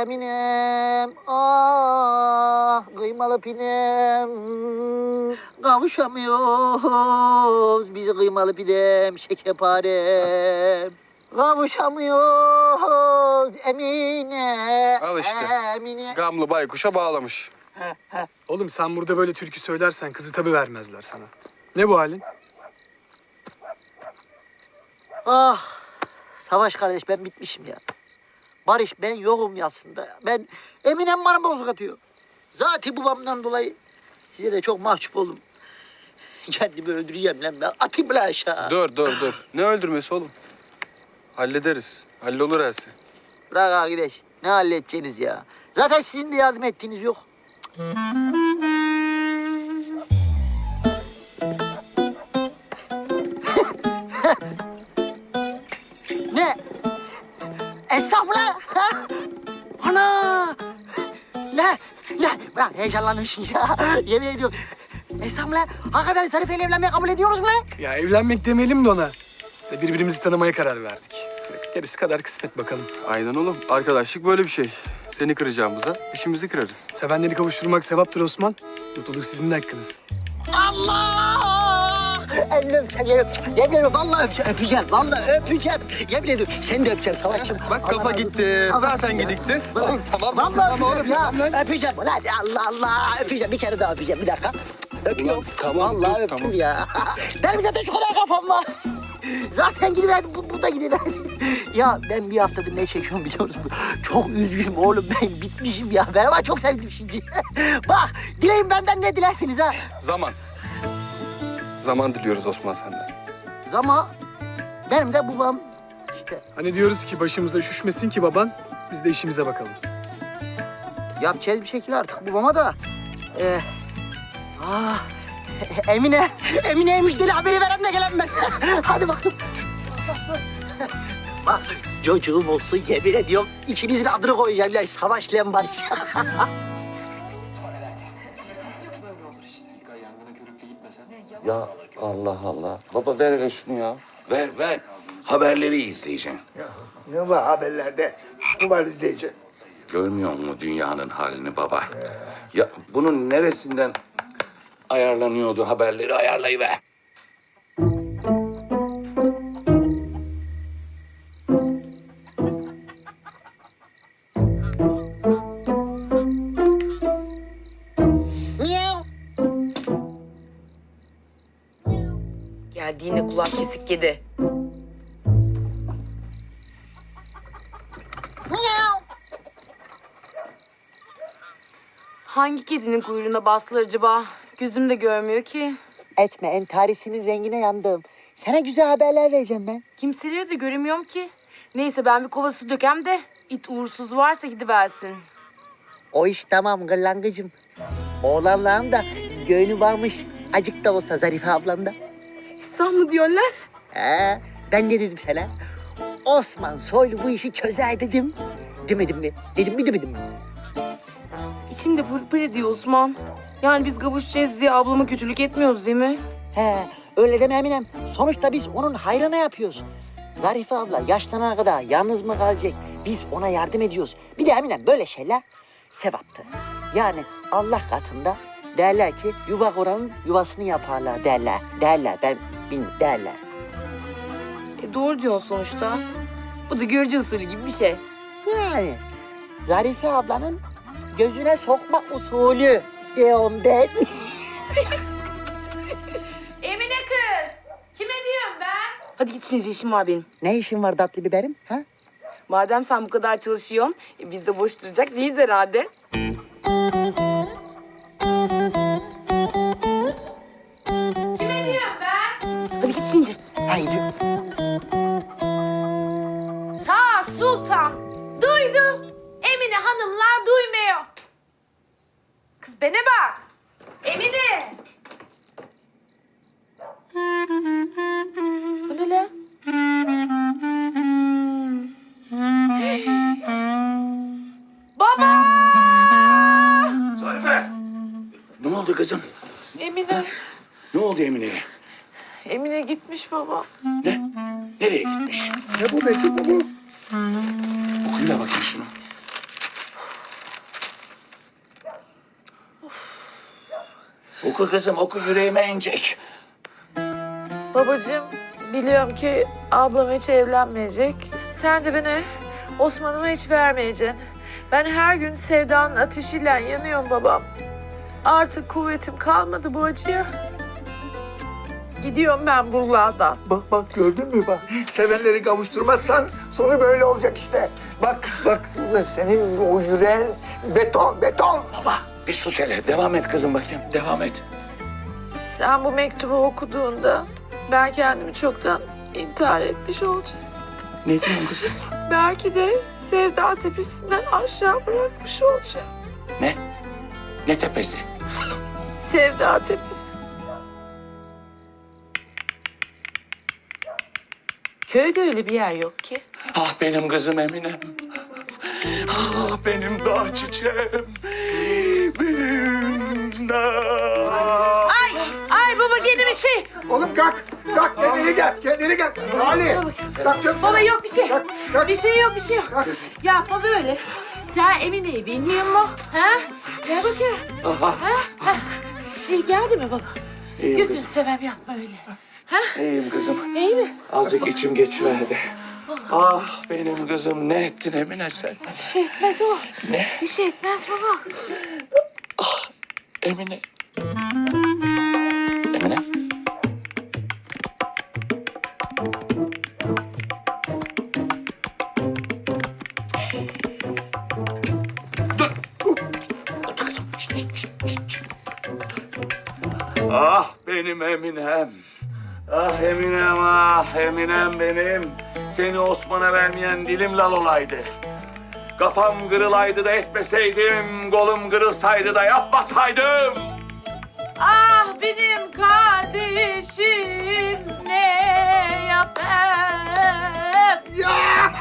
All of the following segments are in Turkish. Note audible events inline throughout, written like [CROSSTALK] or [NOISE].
Eminem. Ah kıymalı pidem. Kavuşamıyoruz biz kıymalı pidem şekerparem. Kavuşamıyoruz Emine. Al işte. Emine. Gamlı baykuşa bağlamış. Oğlum sen burada böyle türkü söylersen kızı tabii vermezler sana. Ne bu halin? Ah Savaş kardeş ben bitmişim ya. Barış ben yokum aslında. Ben Eminem bana bozuk atıyor. Zaten babamdan dolayı size de çok mahcup oldum. [LAUGHS] Kendimi öldüreceğim lan ben. Atayım lan aşağı. Dur dur dur. Ne öldürmesi oğlum? Hallederiz. Hallolur her şey. Bırak arkadaş. Ne halledeceğiniz ya? Zaten sizin de yardım ettiğiniz yok. [LAUGHS] ne? Ha? Bırak heyecanlandım şimdi ya. [LAUGHS] Yemin ediyorum. Estağfurullah. Hakikaten Zarife'yle evlenmeyi kabul ediyoruz mu lan? Ya evlenmek demeyelim de ona. Ve Birbirimizi tanımaya karar verdik. Gerisi kadar kısmet bakalım. Aynen oğlum. Arkadaşlık böyle bir şey. Seni kıracağımıza işimizi kırarız. Sevenleri kavuşturmak sevaptır Osman. Mutluluk sizin de hakkınız. Allah! Elini öpeceğim, yemin Yemin ediyorum vallahi öpeceğim, öpeceğim. Vallahi öpeceğim. Yemin ediyorum seni de öpeceğim Savaş'ım. Bak kafa gitti. Zaten gidikti. Oğlum tamam. Vallahi tamam oğlum. öpeceğim ya. lan. Öpeceğim. Hadi Allah Allah. Öpeceğim. Bir kere daha öpeceğim. Bir dakika. Öpüyorum. tamam, Vallahi öptüm tamam. ya. [LAUGHS] Benim zaten şu kadar kafam var. [LAUGHS] Zaten gidiverdi. Bu, bu da gidiverdi. [LAUGHS] Ya ben bir haftadır ne çekiyorum biliyor musun? Çok üzgünüm oğlum. Ben bitmişim ya. Ben ama çok sevdim şimdi. Bak dileyin benden ne dilerseniz ha. Zaman. Zaman diliyoruz Osman senden. Ama benim de babam işte Hani diyoruz ki başımıza üşüşmesin ki baban. Biz de işimize bakalım. yapacağız bir şekilde artık babama da. Ee, ah, [LAUGHS] Emine, Emine müjdeli haberi veren de gelen ben. [LAUGHS] Hadi bakalım. [LAUGHS] Bak çocuğum olsun yemin ediyorum ikinizin adını koyacağım ya Savaşlayan Barış. Ya Allah Allah. Baba ver hele şunu ya. Ver ver. Haberleri izleyeceksin. Ne var haberlerde? Bu var izleyici. Görmüyor musun dünyanın halini baba? Ya bunun neresinden ayarlanıyordu haberleri ayarlayıver. Geldi yine kulak kesik kedi. Miyav. Hangi kedinin kuyruğuna bastılar acaba? Gözüm de görmüyor ki. Etme entarisinin rengine yandım. Sana güzel haberler vereceğim ben. Kimseleri de göremiyorum ki. Neyse ben bir kova su dökem de it uğursuz varsa gidiversin. O iş tamam gırlangıcım. Oğlanların da göğünü varmış. Acık da olsa Zarife ablamda. Sen mi diyorsun lan? He, ben ne dedim sana? Osman Soylu bu işi çözer dedim. Demedim mi? Dedim mi demedim mi? İçimde pırpır ediyor Osman. Yani biz kavuşacağız diye ablama kötülük etmiyoruz değil mi? He, öyle deme Eminem. Sonuçta biz onun hayrına yapıyoruz. Zarife abla yaşlanana kadar yalnız mı kalacak? Biz ona yardım ediyoruz. Bir de Eminem böyle şeyler sevaptı. Yani Allah katında derler ki yuva kuranın yuvasını yaparlar derler. Derler ben bilmiyorum derler. E doğru diyorsun sonuçta. Bu da görücü usulü gibi bir şey. Yani Zarife ablanın gözüne sokma usulü diyorum ben. [LAUGHS] Emine kız. Kime diyorum ben? Hadi git şimdi işim var benim. ne işin var tatlı biberim? Ha? Madem sen bu kadar çalışıyorsun, e, biz de boş duracak değiliz herhalde. Bana bak. Emine. Bu ne lan? Baba! Zarife! Ne oldu kızım? Emine. Ne oldu Emine'ye? Emine gitmiş baba. Ne? Nereye gitmiş? Ne bu mektup mu bu? Okuyuver bakayım şunu. Oku kızım oku yüreğime inecek. Babacığım biliyorum ki ablam hiç evlenmeyecek. Sen de beni Osman'ıma hiç vermeyeceksin. Ben her gün sevdanın ateşiyle yanıyorum babam. Artık kuvvetim kalmadı bu acıya. Gidiyorum ben buralardan. Bak bak gördün mü bak. Sevenleri kavuşturmazsan sonu böyle olacak işte. Bak bak senin o yüreğin beton beton. Baba bir sus hele. Devam et kızım bakayım. Devam et. Sen bu mektubu okuduğunda ben kendimi çoktan intihar etmiş olacağım. Ne diyorsun kızım? Belki de Sevda tepesinden aşağı bırakmış olacağım. Ne? Ne tepesi? [LAUGHS] Sevda tepesi. Köyde öyle bir yer yok ki. Ah benim kızım Eminem. Ah benim dağ çiçeğim. Ay, ay baba gene bir şey. Oğlum kalk. Kalk kendine gel. Kendine gel. Salih. Kalk diyorum sana. Baba yok bir şey. Kalk, kalk. Bir şey yok bir şey yok. Kalk. Yapma böyle. Sen Emine'yi bilmiyor musun? Ha? Gel bakayım. Ha? Ha? İyi geldi mi baba? İyiyim Gözünü kızım. seveyim yapma öyle. İyiyim kızım. İyi mi? Azıcık içim geçiverdi. Ah benim kızım ne ettin Emine sen? Bir şey etmez o. Ne? Bir şey etmez baba. Emine. Emine. Dur. Otur kızım. Şşt, şşt, şşt, şşt. Ah benim Eminem. Ah Eminem ah Eminem benim. Seni Osman'a vermeyen dilim lal olaydı. Kafam kırılaydı da etmeseydim, kolum kırılsaydı da yapmasaydım. Ah benim kardeşim ne yapar? Ya!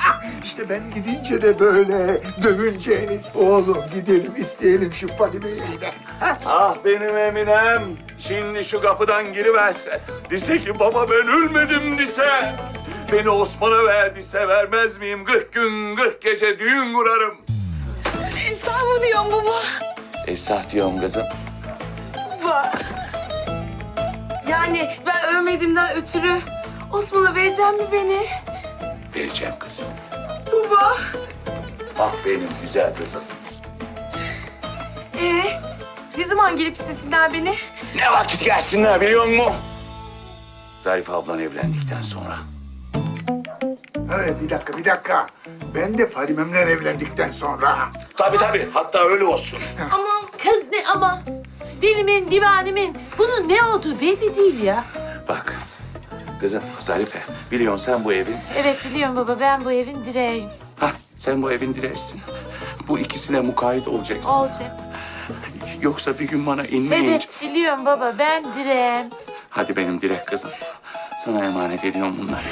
İşte ben gidince de böyle dövüneceğiniz. Oğlum gidelim isteyelim şu Fadime'yi de. Ah benim Eminem, şimdi şu kapıdan giriverse, dese ki baba ben ölmedim dese, beni Osman'a verdiyse vermez miyim? 40 gün, 40 gece düğün kurarım. Esra mı diyorsun baba? Esah diyorum kızım. Baba. Yani ben ölmediğimden ötürü Osman'a verecek mi beni? Vereceğim kızım. Baba. Ah benim güzel kızım. Ee, ne zaman gelip istesinler beni? Ne vakit gelsinler biliyor musun? Zarife ablan evlendikten sonra. Evet bir dakika bir dakika. Ben de Fadime'mle evlendikten sonra. Tabii tabii, hatta öyle olsun. Aman kız ne ama. Dilimin, divanimin. Bunun ne olduğu belli değil ya. Bak, kızım Zarife, biliyorsun sen bu evin Evet biliyorum baba ben bu evin direğiyim. Hah, sen bu evin direğisin. Bu ikisine mukayyet olacaksın. Olacak. Yoksa bir gün bana inmeyince... Evet biliyorum baba ben direğim. Hadi benim direk kızım. Sana emanet ediyorum bunları.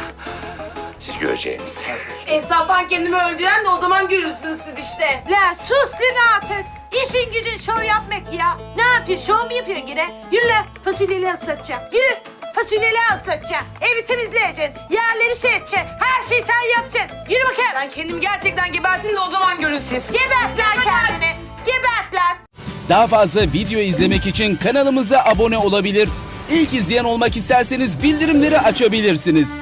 Siz göreceğiniz. Esnaftan kendimi öldüren de o zaman görürsünüz siz işte. La sus lan artık. İşin gücün şov yapmak ya. Ne yapıyorsun? Şov mu yapıyorsun yine? Yürü lan fasulyeleri ıslatacaksın. Yürü. Fasulyeleri ıslatacaksın. Evi temizleyeceksin. Yerleri şey edeceksin. Her şeyi sen yapacaksın. Yürü bakayım. Ben kendimi gerçekten gebertin de o zaman görürsünüz. Gebert lan kendini. Gebert lan. Daha fazla video izlemek için kanalımıza abone olabilir. İlk izleyen olmak isterseniz bildirimleri açabilirsiniz.